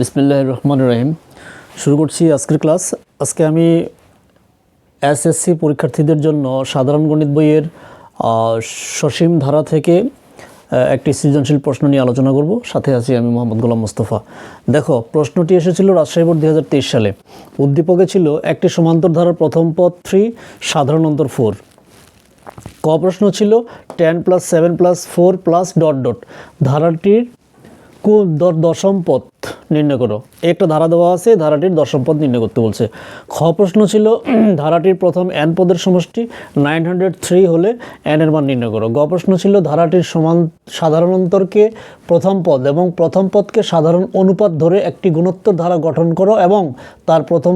বিসমিল্লাহ রহমান রহিম। শুরু করছি আজকের ক্লাস। আজকে আমি এসএসসি পরীক্ষার্থীদের জন্য সাধারণ গণিত বইয়ের সসীম ধারা থেকে একটি সৃজনশীল প্রশ্ন নিয়ে আলোচনা করব। সাথে আছি আমি মোহাম্মদ গোলাম মোস্তফা। দেখো, প্রশ্নটি এসেছিল রাজশাহী বোর্ড দু হাজার তেইশ সালে। উদ্দীপকে ছিল একটি সমান্তর ধারার প্রথম পদ থ্রি, সাধারণ অন্তর ফোর। ক প্রশ্ন ছিল ten plus seven plus four plus dot dot. ধারাটির দশম পদ নির্ণয় করো। একটা ধারা দেওয়া আছে, ধারাটির দশম পদ নির্ণয় করতে বলছে। খ প্রশ্ন ছিল ধারাটির প্রথম এন পদের সমষ্টি নাইন হান্ড্রেড থ্রি হলে এন এর মান নির্ণয় করো। গ প্রশ্ন ছিল, ধারাটির সমান সাধারণ অন্তরকে প্রথম পদ এবং প্রথম পদকে সাধারণ অনুপাত ধরে একটি গুণোত্তর ধারা গঠন করো এবং তার প্রথম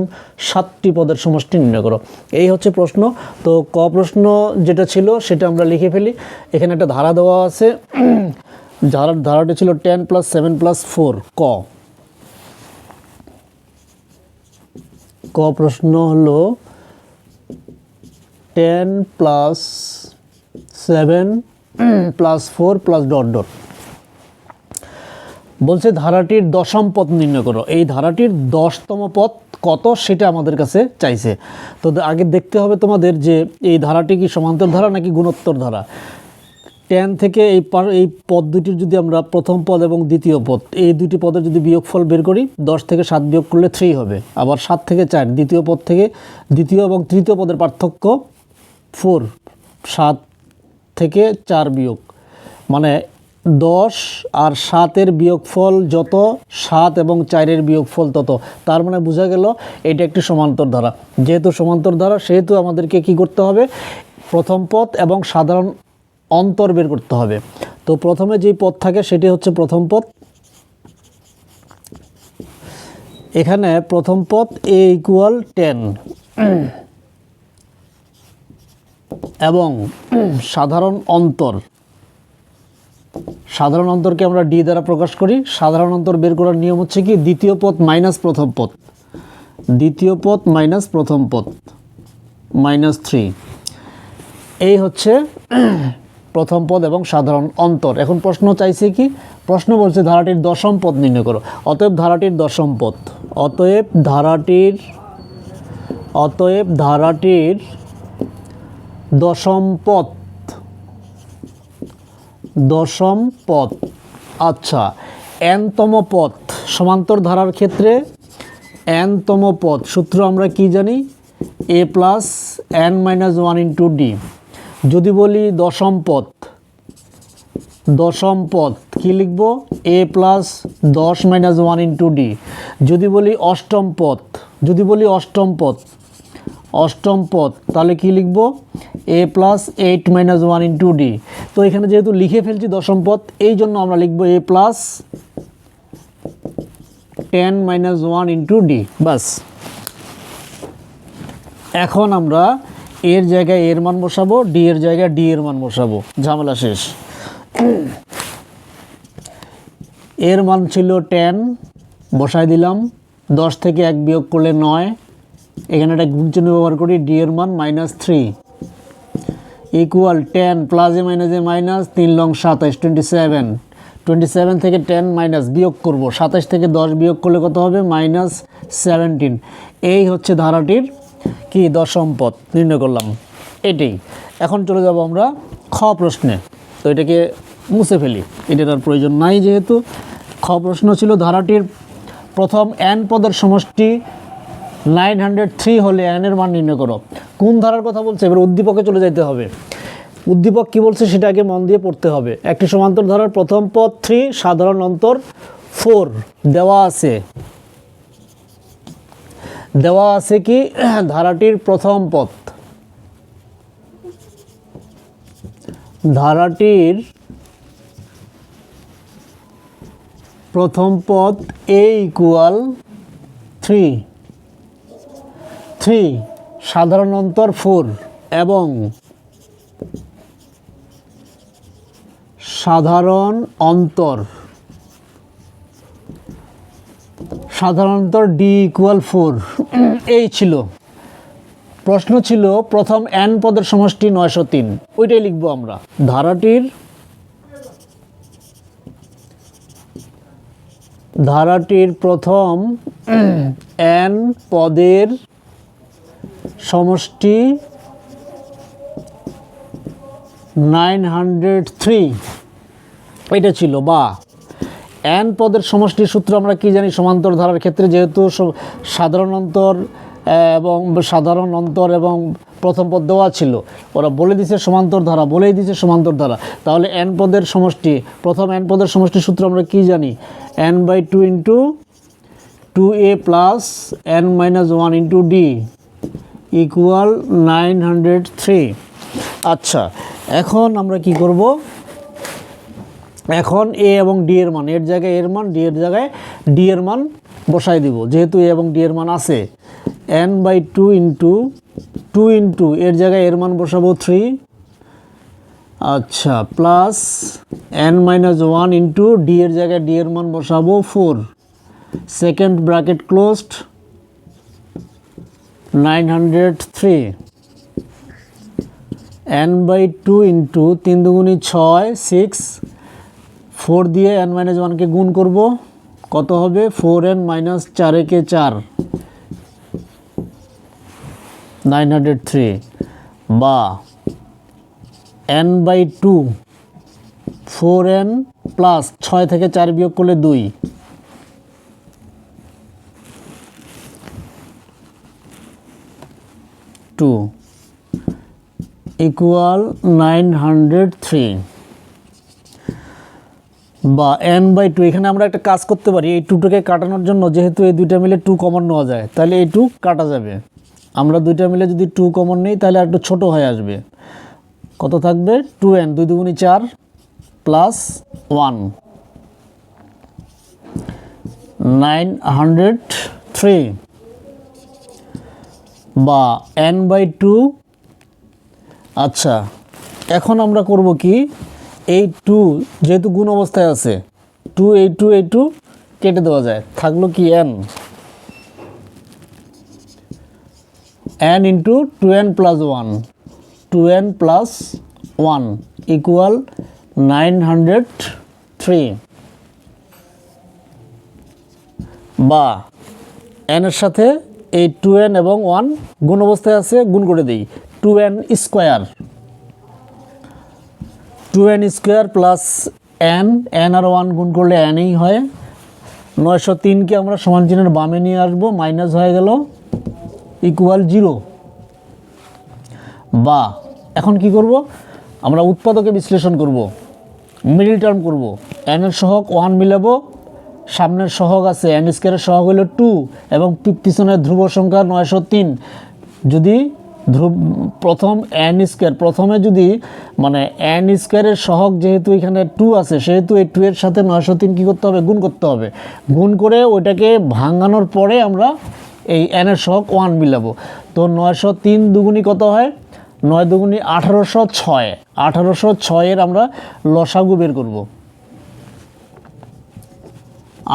সাতটি পদের সমষ্টি নির্ণয় করো। এই হচ্ছে প্রশ্ন। তো ক প্রশ্ন যেটা ছিল, সেটা আমরা লিখে ফেলি। এখানে একটা ধারা দেওয়া আছে ধারা, ধারাটি ছিল ten plus seven plus four ক। ক প্রশ্ন হলো ten plus seven plus four plus dot dot. বলছে ধারাটির দশম পদ নির্ণয় করো। এই ধারাটির দশতম পদ কত সেটা আমাদের কাছে চাইছে। তো আগে দেখতে হবে তোমাদের যে এই ধারাটি কি সমান্তর ধারা নাকি গুণোত্তর ধারা। টেন থেকে এই এই পদ দুটির যদি আমরা প্রথম পদ এবং দ্বিতীয় পদ, এই দুটি পদের যদি বিয়োগফল বের করি, দশ থেকে সাত বিয়োগ করলে থ্রি হবে। আবার সাত থেকে চার, দ্বিতীয় পদ থেকে দ্বিতীয় এবং তৃতীয় পদের পার্থক্য ফোর সাত থেকে চার বিয়োগ। মানে দশ আর সাতের বিয়োগফল যত, সাত এবং চারের বিয়োগফল তত। তার মানে বোঝা গেল এটা একটি সমান্তর ধারা। যেহেতু সমান্তর ধারা, সেহেতু আমাদেরকে কি করতে হবে? প্রথম পদ এবং সাধারণ অন্তর বের করতে হবে। তো প্রথমে যেই পদ থাকে সেটি হচ্ছে প্রথম পদ। এখানে প্রথম পদ এ ইকুয়াল টেন এবং সাধারণ অন্তর। সাধারণ অন্তরকে আমরা ডি দ্বারা প্রকাশ করি। সাধারণ অন্তর বের করার নিয়ম হচ্ছে কি? দ্বিতীয় পদ মাইনাস প্রথম পদ। দ্বিতীয় পদ মাইনাস প্রথম পদ। মাইনাস থ্রি এই হচ্ছে প্রথম পদ এবং সাধারণ অন্তর। এখন প্রশ্ন চাইছে কি? প্রশ্ন বলছে ধারাটির দশম পদ নির্ণয় করো। অতএব ধারাটির দশম পদ। অতএব ধারাটির অতএব ধারাটির দশম পদ। দশম পদ। আচ্ছা এনতম পদ সমান্তর ধারার ক্ষেত্রে এনতম পদ। সূত্র আমরা কি জানি? A plus N minus one into D. যদি বলি দশম পদ দশম পদ, কী লিখব? এ প্লাস দশ মাইনাস ওয়ান ইন্টু ডি যদি বলি অষ্টম পদ, যদি বলি অষ্টম পদ অষ্টম পদ, তাহলে কি লিখব? A plus eight minus one into D তো এখানে যেহেতু লিখে ফেলছি দশম পদ, এই জন্য আমরা লিখব A plus ten minus one into D বাস এখন আমরা এর জায়গায় এর মান বসাবো ডি এর জায়গায় ডি এর মান বসাবো। ঝামেলা শেষ। এর মান ছিল টেন বসাই দিলাম। দশ থেকে এক বিয়োগ করলে নয়। এখানে একটা গুণচিহ্ন ব্যবহার করি ডি এর মান মাইনাস থ্রি ইকুয়াল টেন প্লাসে মাইনাসে মাইনাস এ মাইনাস তিন লং সাতাইশ টোয়েন্টি সেভেন টোয়েন্টি সেভেন থেকে টেন মাইনাস বিয়োগ করব। সাতাইশ থেকে দশ বিয়োগ করলে কত হবে? মাইনাস সেভেন্টিন এই হচ্ছে ধারাটির কি দশম পদ নির্ণয় করলাম? এটাই এখন চলে যাব আমরা খ প্রশ্নে। তো এটাকে মুছে ফেলি। এটার আর প্রয়োজন নাই যেহেতু। খ প্রশ্ন ছিল ধারাটির প্রথম এন পদের সমষ্টি নাইন হান্ড্রেড থ্রি হলে এন এর মান নির্ণয় করো। কোন ধারার কথা বলছে? এবার উদ্দীপকে চলে যেতে হবে। উদ্দীপক কি বলছে সেটা আগে মন দিয়ে পড়তে হবে। একটি সমান্তর ধারার প্রথম পদ থ্রি সাধারণ অন্তর ফোর দেওয়া আছে। দেওয়া আছে কি? ধারাটির প্রথম পথ। ধারাটির প্রথম পদ এ ইকুয়াল থ্রি। থ্রি, সাধারণ অন্তর ফোর এবং সাধারণ অন্তর। সাধারণ অন্তর ডি ইকুয়াল ফোর এই ছিল। প্রশ্ন ছিল, প্রথম এন পদের সমষ্টি নয়শো তিন। ওইটাই লিখব আমরা। ধারাটির ধারাটির প্রথম এন পদের সমষ্টি নাইন হান্ড্রেড থ্রি এটা ছিল, বা এন পদের সমষ্টির সূত্র আমরা কি জানি? সমান্তর ধারার ক্ষেত্রে যেহেতু সাধারণ অন্তর এবং সাধারণ অন্তর এবং প্রথম পদ দেওয়া ছিল। ওরা বলে দিছে সমান্তর ধারা, বলেই দিছে সমান্তর ধারা। তাহলে এন পদের সমষ্টি, প্রথম এন পদের সমষ্টির সূত্র আমরা কি জানি? N by two into two A plus N minus one into D equal nine hundred three আচ্ছা এখন আমরা কি করব? এখন এ এবং ডি এর মান, এর জায়গায় এর মান ডি এর জায়গায় ডি এর মান বসাই দিব। যেহেতু এ এবং ডি এর মান আছে N by two into two into এর জায়গায় এর মান বসাবো থ্রি আচ্ছা plus N minus one into D এর জায়গায় ডি এর মান বসাবো four second bracket closed nine hundred three N by two into তিন দুগুণি ছয় সিক্স ফোর দিয়ে এন মাইনাস ওয়ানকে গুণ করব, কত হবে? ফোর এন মাইনাস চার একে চার। নাইন হান্ড্রেড থ্রি বা N by two four N plus ছয় থেকে চার বিয়োগ করলে দুই। Two equal nine hundred three বা এন বাই টু এখানে আমরা একটা কাজ করতে পারি, এই টুটাকে কাটানোর জন্য যেহেতু এই দুইটা মিলে টু কমন নেওয়া যায়, তাহলে এই টু কাটা যাবে। আমরা দুইটা মিলে যদি টু কমন নিই, তাহলে একটু ছোটো হয়ে আসবে। কত থাকবে? টু এন দুই দুগুণি চার plus one nine hundred three বা এন বাই টু আচ্ছা এখন আমরা করব কি? এই টু, যেহেতু গুণ অবস্থায় আছে, টু এই টু এই টু কেটে দেওয়া যায়। থাকল কি N N into two N plus one two N plus one equal nine hundred three বা এনের সাথে এই টু এন এবং ওয়ান গুণ অবস্থায় আছে, গুণ করে দিই। Two N square two N square plus N N আর ওয়ান গুণ করলে এনই হয়। নয়শো তিনকে আমরা সমান চিহ্নের বামে নিয়ে আসব মাইনাস হয়ে গেল ইকুয়াল জিরো বা, এখন কি করব? আমরা উৎপাদকে বিশ্লেষণ করব মিডিল টার্ম করব। এন এর সহগ ওয়ান মিলাবো, সামনের সহগ আছে এন স্কোয়ারের সহগ হলো টু এবং পিছনের ধ্রুব সংখ্যা নয়শো তিন। যদি ধ্রুব, প্রথম এন স্কোয়ার প্রথমে যদি মানে এন স্কোয়ারের সহগ যেহেতু এখানে টু আছে, সেহেতু এই টু এর সাথে নয়শো তিন কী করতে হবে? গুণ করতে হবে। গুণ করে ওইটাকে ভাঙানোর পরে আমরা এই এনের সহগ ওয়ান মিলাবো। তো নয়শো তিন দুগুণি কত হয়? নয় দুগুণি আঠারোশো ছয়। আঠারোশো ছয়ের আমরা লসাগু বের করব।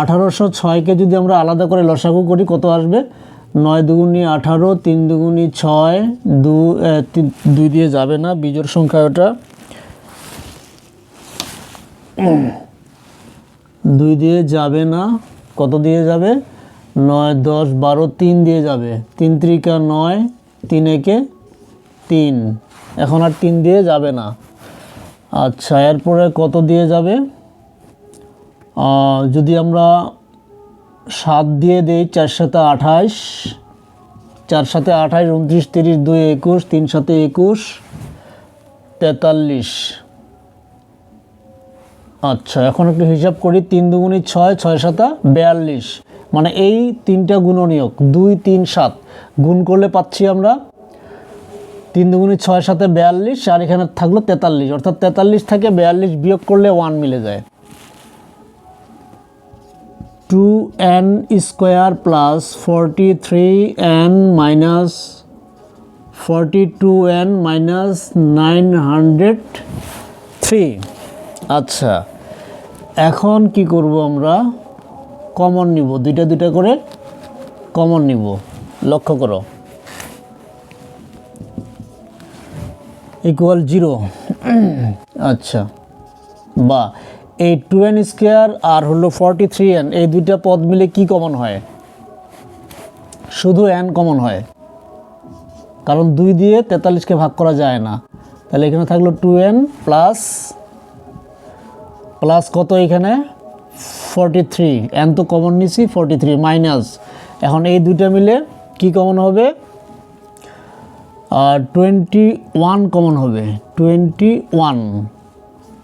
আঠারোশো ছয়কে যদি আমরা আলাদা করে লসাগু করি, কত আসবে? নয় দুগুণি আঠারো, তিন দুগুণি ছয়, দু দুই দিয়ে যাবে না বিজোর সংখ্যা ওটা। দুই দিয়ে যাবে না, কত দিয়ে যাবে? নয়, দশ, বারো, তিন দিয়ে যাবে। তিন ত্রিকা নয়, তিন একে তিন। এখন আর তিন দিয়ে যাবে না। আচ্ছা এরপরে কত দিয়ে যাবে? যদি আমরা সাত দিয়ে দেই চার সাথে আঠাশ, চার সাথে আঠাশ, উনত্রিশ, তিরিশ, দুই, একুশ, তিন সাথে একুশ, তেতাল্লিশ। আচ্ছা এখন একটু হিসাব করি, তিন দুগুণি ছয় ছয় সাতা বেয়াল্লিশ। মানে এই তিনটা গুণনীয়ক, দুই, তিন, সাত। গুণ করলে পাচ্ছি আমরা তিন দুগুণি ছয় সাথে বেয়াল্লিশ, আর এখানে থাকল তেতাল্লিশ। অর্থাৎ তেতাল্লিশ থেকে বেয়াল্লিশ বিয়োগ করলে ওয়ান মিলে যায়। Two N square plus forty three N minus forty two N minus nine hundred three আচ্ছা এখন কি করব আমরা? কমন নিব, দুইটা দুইটা করে কমন নিব। লক্ষ্য করো। ইকুয়াল জিরো আচ্ছা বা এই টু এন স্কোয়ার আর হলো ফর্টি থ্রি এন এই দুইটা পদ মিলে কি কমন হয়? শুধু এন কমন হয়। কারণ দুই দিয়ে তেতাল্লিশকে ভাগ করা যায় না। তাহলে এখানে থাকল টু এন প্লাস প্লাস কত এখানে? ফর্টি থ্রি এন তো কমন নিছি ফর্টি থ্রি মাইনাস এখন এই দুইটা মিলে কি কমন হবে? টোয়েন্টি ওয়ান কমন হবে। Twenty one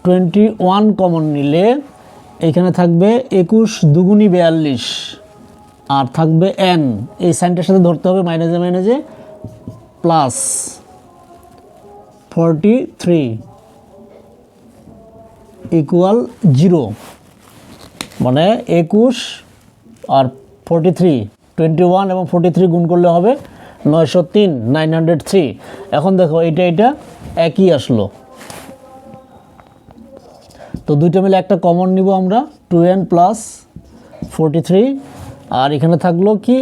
twenty one common নিলে এখানে থাকবে একুশ দুগুনি বিয়াল্লিশ। আর থাকবে এন এই সাইনটার সাথে ধরতে হবে মাইনাসে মাইনাসে plus forty three equal zero মানে একুশ আর ফোরটি থ্রি টোয়েন্টি ওয়ান এবং ফোরটি থ্রি গুণ করলে হবে নয়শো তিন নাইন হান্ড্রেড থ্রি এখন দেখো এটা এটা একই আসলো। তো দুইটা মিলে একটা কমন নিব আমরা two N plus forty three আর এখানে থাকল কি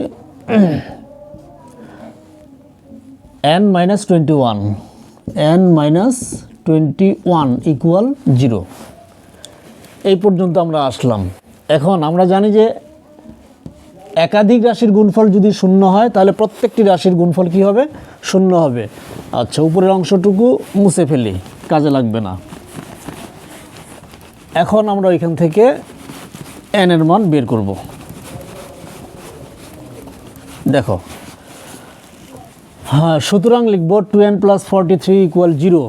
N minus twenty one N minus twenty one equal zero এই পর্যন্ত আমরা আসলাম। এখন আমরা জানি যে একাধিক রাশির গুণফল যদি শূন্য হয়, তাহলে প্রত্যেকটি রাশির গুণফল কি হবে? শূন্য হবে। আচ্ছা উপরের অংশটুকু মুছে ফেলি, কাজে লাগবে না। এখন আমরা এখান থেকে এন এর মান বের করব। দেখো হ্যাঁ সুতরাং লিখব two N plus forty three equal zero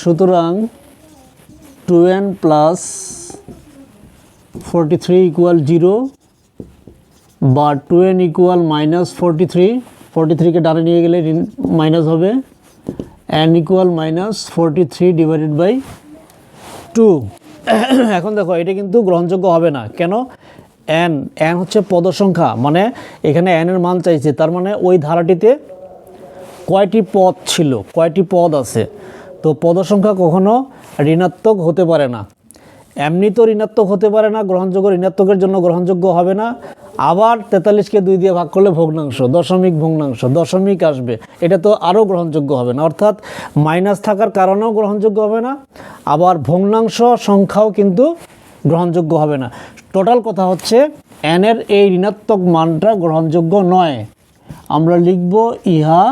সুতরাং two N plus forty three equal zero বা two N equal minus forty three forty থ্রিকে ডানে নিয়ে গেলে মাইনাস হবে। N equal minus forty three divided by two এখন দেখো, এটা কিন্তু গ্রহণযোগ্য হবে না। কেন? এন এন হচ্ছে পদসংখ্যা। মানে এখানে এনের মান চাইছে। তার মানে ওই ধারাটিতে কয়টি পদ ছিল? কয়টি পদ আছে? তো পদসংখ্যা কখনো ঋণাত্মক হতে পারে না। এমনি তো ঋণাত্মক হতে পারে না। গ্রহণযোগ্য ঋণাত্মকের জন্য গ্রহণযোগ্য হবে না। আবার তেতাল্লিশকে দুই দিয়ে ভাগ করলে ভগ্নাংশ, দশমিক ভগ্নাংশ, দশমিক আসবে। এটা তো আরও গ্রহণযোগ্য হবে না। অর্থাৎ মাইনাস থাকার কারণেও গ্রহণযোগ্য হবে না, আবার ভগ্নাংশ সংখ্যাও কিন্তু গ্রহণযোগ্য হবে না। টোটাল কথা হচ্ছে এনের এই ঋণাত্মক মানটা গ্রহণযোগ্য নয়। আমরা লিখব ইহা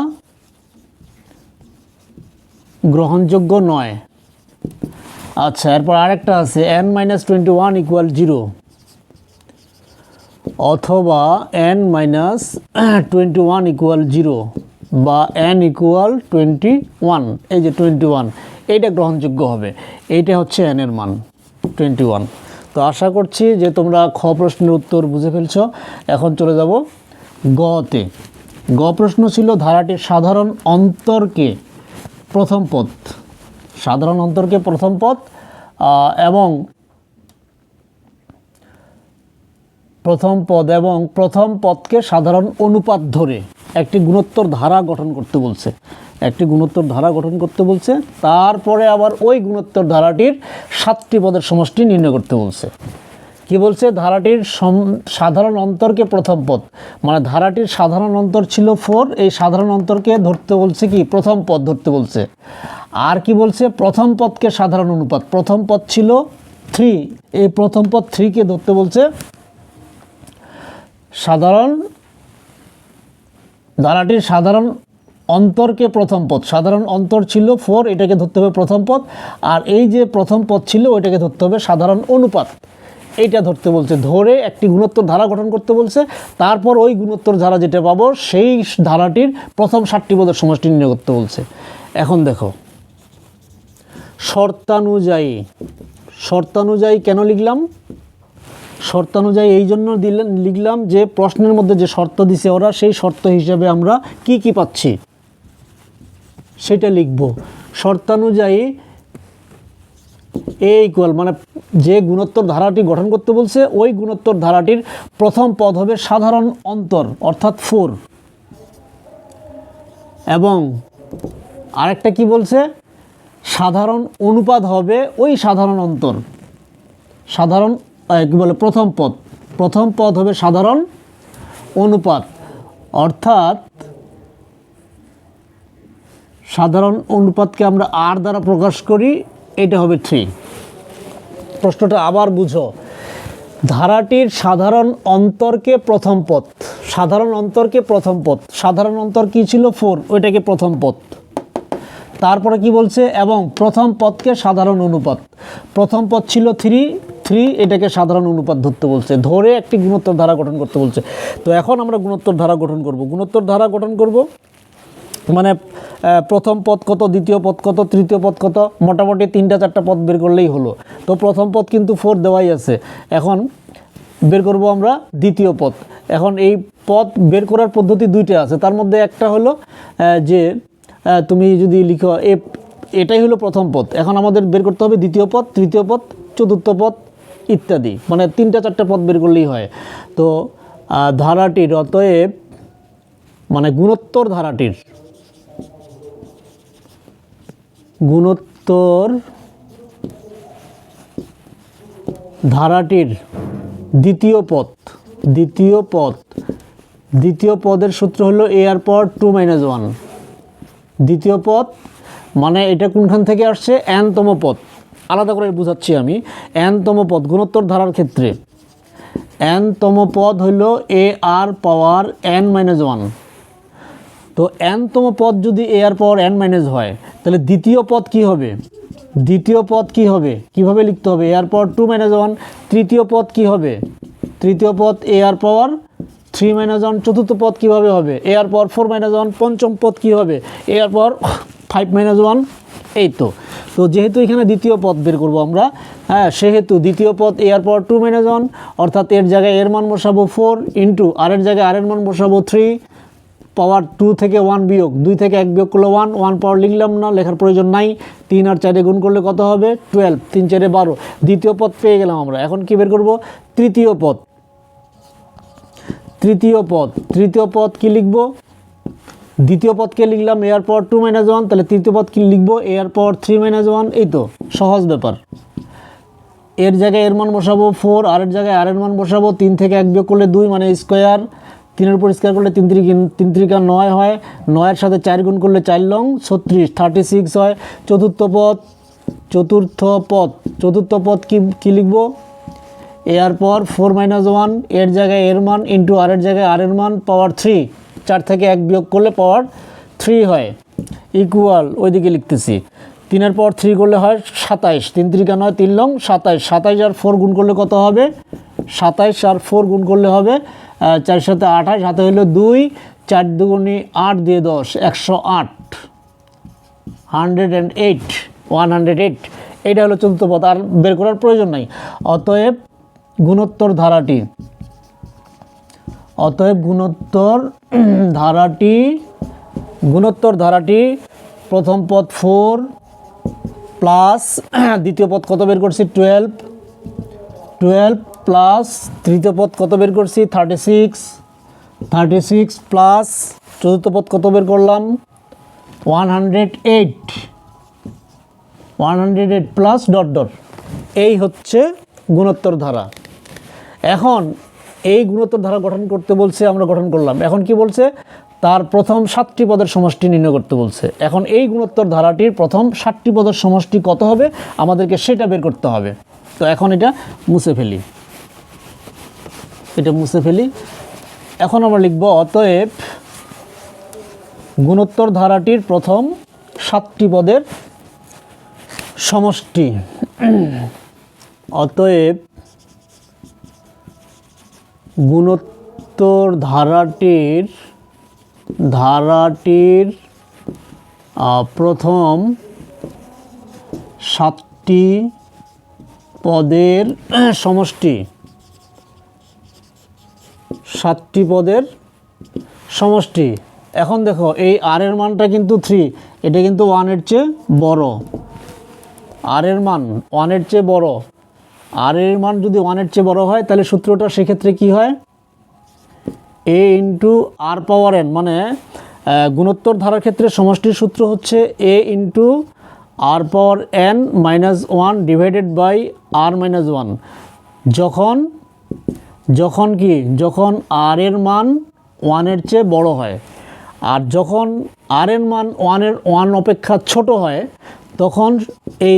গ্রহণযোগ্য নয়। আচ্ছা এরপর আরেকটা আছে N minus twenty one equal zero অথবা N minus twenty one equal zero বা এন ইকুয়াল টোয়েন্টি ওয়ান এই যে টোয়েন্টি ওয়ান এইটা গ্রহণযোগ্য হবে। এইটা হচ্ছে এনের মান টোয়েন্টি ওয়ান তো আশা করছি যে তোমরা খ প্রশ্নের উত্তর বুঝে ফেলছ। এখন চলে যাব গতে। গ প্রশ্ন ছিল ধারাটির সাধারণ অন্তরকে প্রথম পদ। সাধারণ অন্তরকে প্রথম আহ, এবং প্রথম পদ এবং প্রথম পদকে সাধারণ অনুপাত ধরে একটি গুণোত্তর ধারা গঠন করতে বলছে। একটি গুণোত্তর ধারা গঠন করতে বলছে, তারপরে আবার ওই গুণোত্তর ধারাটির সাতটি পদের সমষ্টি নির্ণয় করতে বলছে। কি বলছে? ধারাটির সাধারণ অন্তরকে প্রথম পদ। মানে ধারাটির সাধারণ অন্তর ছিল ফোর এই সাধারণ অন্তরকে ধরতে বলছে কি? প্রথম পদ ধরতে বলছে। আর কি বলছে? প্রথম পদকে সাধারণ অনুপাত। প্রথম পদ ছিল থ্রি এই প্রথম পদ থ্রিকে ধরতে বলছে সাধারণ ধারাটির সাধারণ অন্তরকে প্রথম পদ সাধারণ অন্তর ছিল ফোর এটাকে ধরতে হবে প্রথম পদ আর এই যে প্রথম পদ ছিল, ওইটাকে ধরতে হবে সাধারণ অনুপাত। এইটা ধরতে বলছে। ধরে একটি গুণোত্তর ধারা গঠন করতে বলছে। তারপর ওই গুণোত্তর ধারা যেটা পাবো, সেই ধারাটির প্রথম ষাটটি পদের সমষ্টি নির্ণয় করতে বলছে। এখন দেখো। শর্তানুযায়ী। শর্তানুযায়ী কেন লিখলাম? শর্তানুযায়ী এই জন্য দিলেন, লিখলাম যে প্রশ্নের মধ্যে যে শর্ত দিছে ওরা, সেই শর্ত হিসেবে আমরা কি কি পাচ্ছি? সেটা লিখব। শর্তানুযায়ী এ ইকুয়াল মানে যে গুণোত্তর ধারাটি গঠন করতে বলছে, ওই গুণোত্তর ধারাটির প্রথম পদ হবে সাধারণ অন্তর, অর্থাৎ ফোর এবং আরেকটা কি বলছে? সাধারণ অনুপাত হবে ওই সাধারণ অন্তর। সাধারণ কি বলে, প্রথম পদ। প্রথম পদ হবে সাধারণ অনুপাত। অর্থাৎ সাধারণ অনুপাতকে আমরা আর দ্বারা প্রকাশ করি, এটা হবে থ্রি। প্রশ্নটা আবার বুঝো। ধারাটির সাধারণ অন্তরকে প্রথম পথ সাধারণ অন্তরকে প্রথম পথ সাধারণ অন্তর কি ছিল? ফোর। ওইটাকে প্রথম পথ তারপরে কি বলছে? এবং প্রথম পথকে সাধারণ অনুপাত। প্রথম পথ ছিল থ্রি থ্রি এটাকে সাধারণ অনুপাত ধরতে বলছে, ধরে একটি গুণোত্তর ধারা গঠন করতে বলছে। তো এখন আমরা গুণোত্তর ধারা গঠন করব। গুণোত্তর ধারা গঠন করব মানে প্রথম পদ কত, দ্বিতীয় পদ কত, তৃতীয় পদ কত, মোটামুটি তিনটা চারটা পদ বের করলেই হলো। তো প্রথম পদ কিন্তু ফোর দেওয়াই আছে। এখন বের করব আমরা দ্বিতীয় পদ। এখন এই পদ বের করার পদ্ধতি দুইটা আছে। তার মধ্যে একটা হলো যে তুমি যদি লিখো, এ, এটাই হলো প্রথম পদ। এখন আমাদের বের করতে হবে দ্বিতীয় পদ, তৃতীয় পদ, চতুর্থ পদ ইত্যাদি। মানে তিনটা, চারটা পদ বের করলেই হয়। তো ধারাটির অতএব মানে গুণোত্তর ধারাটির। গুণোত্তর ধারাটির দ্বিতীয় পথ দ্বিতীয় পথ দ্বিতীয় পদের সূত্র হলো এ আর পর টু মাইনাস ওয়ান দ্বিতীয় পথ মানে এটা কোনখান থেকে আসছে? এনতম পদ। আলাদা করে বুঝাচ্ছি আমি এনতম পদ গুণোত্তর ধারার ক্ষেত্রে। এনতম পদ হইল A R power N minus one তো এনতম পদ যদি এ আর পাওয়ার এন মাইনাস হয়, তাহলে দ্বিতীয় পদ কি হবে? দ্বিতীয় পদ কি হবে? কীভাবে লিখতে হবে? A R power two minus one তৃতীয় পদ কি হবে? তৃতীয় পদ A R power three minus one চতুর্থ পদ কীভাবে হবে? A R power four minus one পঞ্চম পদ কী হবে? A R power five minus one এই তো। তো যেহেতু এখানে দ্বিতীয় পদ বের করব আমরা হ্যাঁ সেহেতু দ্বিতীয় পদ A R power two minus one অর্থাৎ এর জায়গায় এর মান বসাবো ফোর ইন্টু আর এর জায়গায় আর এর মান বসাবো থ্রি পাওয়ার টু থেকে ওয়ান বিয়োগ, দুই থেকে এক বিয়োগ করলে ওয়ান ওয়ান পাওয়ার লিখলাম না, লেখার প্রয়োজন নাই। তিন আর চারে গুণ করলে কত হবে? টুয়েলভ তিন চারে বারো। দ্বিতীয় পদ পেয়ে গেলাম আমরা। এখন কী বের করব? তৃতীয় পদ তৃতীয় পদ তৃতীয় পদ কি লিখব? দ্বিতীয় পদকে লিখলাম A R power two minus one তাহলে তৃতীয় পদ কি লিখব? A R power three minus one এই তো, সহজ ব্যাপার। এর জায়গায় এর মান বসাবো ফোর আর এর জায়গায় আর এর মান বসাবো তিন থেকে এক বিয়োগ করলে দুই মানে স্কোয়ার তিনের উপর স্কোয়ার করলে তিন তিরিক তিন তিরিকা নয় হয়। নয়ের সাথে চার গুণ করলে চার লং ছত্রিশ থার্টি সিক্স হয়। চতুর্থ পদ চতুর্থ পদ চতুর্থ পদ কি, কী লিখব? এর পর ফোর মাইনাস ওয়ানের জায়গায় এর মান ইন্টু আর এর জায়গায় আর এর মান পাওয়ার থ্রি চার থেকে এক বিয়োগ করলে পাওয়ার থ্রি হয়। ইকুয়াল ওইদিকে লিখতেছি। তিনের পর থ্রি করলে হয় সাতাইশ। তিন তিরিকা নয়, তিন লং সাতাইশ। সাতাইশ আর ফোর গুণ করলে কত হবে? সাতাইশ আর ফোর গুণ করলে হবে চার সাথে আঠাশ, হাতে হলো দুই, চার দুগুণি আট দিয়ে দশ, একশো আট। Hundred and eight one hundred eight এইটা হলো চতুর্থ পথ আর বের করার প্রয়োজন নাই। অতএব গুণোত্তর ধারাটি অতএব গুণোত্তর ধারাটি গুণোত্তর ধারাটি প্রথম পদ ফোর প্লাস দ্বিতীয় পদ কত বের করছি? টুয়েলভ টুয়েলভ প্লাস তৃতীয় পদ কত বের করছি? Thirty six thirty six plus চতুর্থ পদ কত বের করলাম? One hundred eight one hundred eight plus dot dot এই হচ্ছে গুণোত্তর ধারা। এখন এই গুণোত্তর ধারা গঠন করতে বলছে, আমরা গঠন করলাম। এখন কি বলছে? তার প্রথম সাতটি পদের সমষ্টি নির্ণয় করতে বলছে। এখন এই গুণোত্তর ধারাটির প্রথম সাতটি পদের সমষ্টি কত হবে? আমাদেরকে সেটা বের করতে হবে। তো এখন এটা মুছে ফেলি। এটা মুছে ফেলি। এখন আমরা লিখব, অতএব গুণোত্তর ধারাটির প্রথম সাতটি পদের সমষ্টি। অতএব গুণোত্তর ধারাটির ধারাটির প্রথম সাতটি পদের সমষ্টি। সাতটি পদের সমষ্টি। এখন দেখো, এই আর এর মানটা কিন্তু থ্রি এটা কিন্তু ওয়ানের চেয়ে বড়। আর এর মান ওয়ানের চেয়ে বড়। আর এর মান যদি ওয়ানের চেয়ে বড় হয়, তাহলে সূত্রটা সেক্ষেত্রে কি হয়? এ ইন্টু আর পাওয়ার এন মানে গুণোত্তর ধারার ক্ষেত্রে সমষ্টির সূত্র হচ্ছে a into r power n minus one divided by r minus one যখন যখন কি, যখন আর এর মান ওয়ানের চেয়ে বড় হয়, আর যখন আর এর মান ওয়ানের ওয়ান অপেক্ষা ছোট হয় তখন এই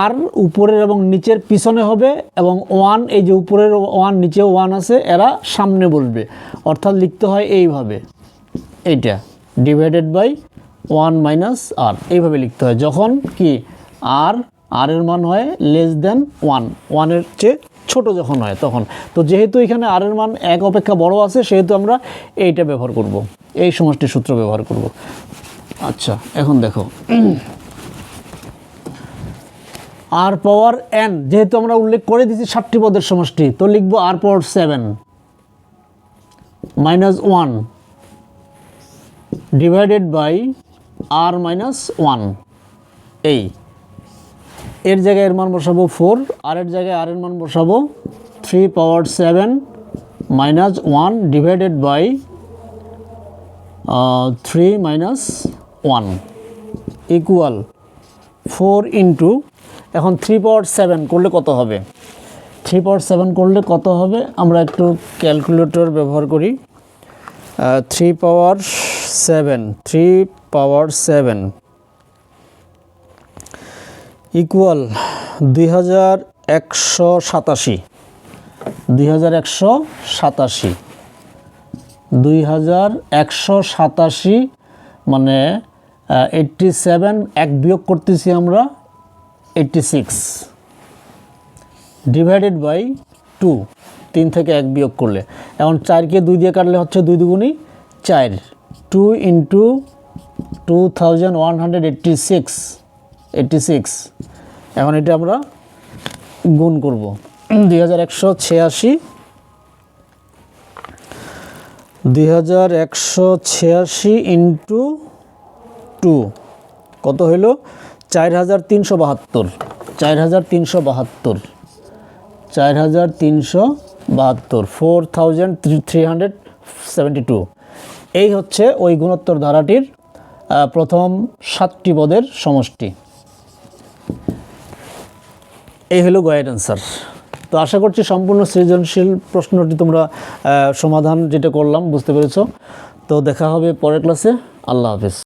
আর উপরের এবং নিচের পিছনে হবে এবং ওয়ান, এই যে উপরের ওয়ান নিচে ওয়ান আছে, এরা সামনে বসবে অর্থাৎ লিখতে হয় এইভাবে। এইটা divided by one minus r এইভাবে লিখতে হয়। যখন কি আর আর এর মান হয় লেস দেন ওয়ান ওয়ানের চেয়ে ছোট যখন হয় তখন। তো যেহেতু এখানে আর এর মান এক অপেক্ষা বড় আছে, সেহেতু আমরা এইটা ব্যবহার করব। এই সমষ্টির সূত্র ব্যবহার করব। আচ্ছা এখন দেখো। আর পাওয়ার এন যেহেতু আমরা উল্লেখ করে দিয়েছি ষাটটি পদের সমষ্টি, তো লিখব r power seven minus one divided by r minus one এই। এর জায়গায় এর মান বসাবো ফোর আর এর জায়গায় আর এর মান বসাবো three power seven minus one divided by three minus one equal four into এখন থ্রি পাওয়ার সেভেন করলে কত হবে? থ্রি পাওয়ার সেভেন করলে কত হবে? আমরা একটু ক্যালকুলেটর ব্যবহার করি। Three power seven three power seven equal দুই হাজার একশো সাতাশি। দুই হাজার একশো সাতাশি। দুই হাজার একশো সাতাশি মানে এইট্টি সেভেন এক বিয়োগ করতেছি আমরা। Eighty six divided by two তিন থেকে এক বিয়োগ করলে। এখন চারকে দুই দিয়ে কাটলে হচ্ছে দুই দুগুণি চার two into two thousand one hundred eighty six six এখন এটা আমরা গুণ করব। দুই হাজার একশো ছিয়াশি, দুই হাজার একশো ছিয়াশি ইন্টু টু কত হইল? চার হাজার তিনশো বাহাত্তর। চার হাজার তিনশো বাহাত্তর। চার হাজার তিনশো বাহাত্তর। Four thousand three hundred seventy two এই হচ্ছে ওই গুণোত্তর ধারাটির প্রথম সাতটি পদের সমষ্টি। এই হলো গয়েড অ্যান্সার তো আশা করছি সম্পূর্ণ সৃজনশীল প্রশ্নটি তোমরা সমাধান যেটা করলাম, বুঝতে পেরেছ। তো দেখা হবে পরের ক্লাসে আল্লাহ হাফিজ।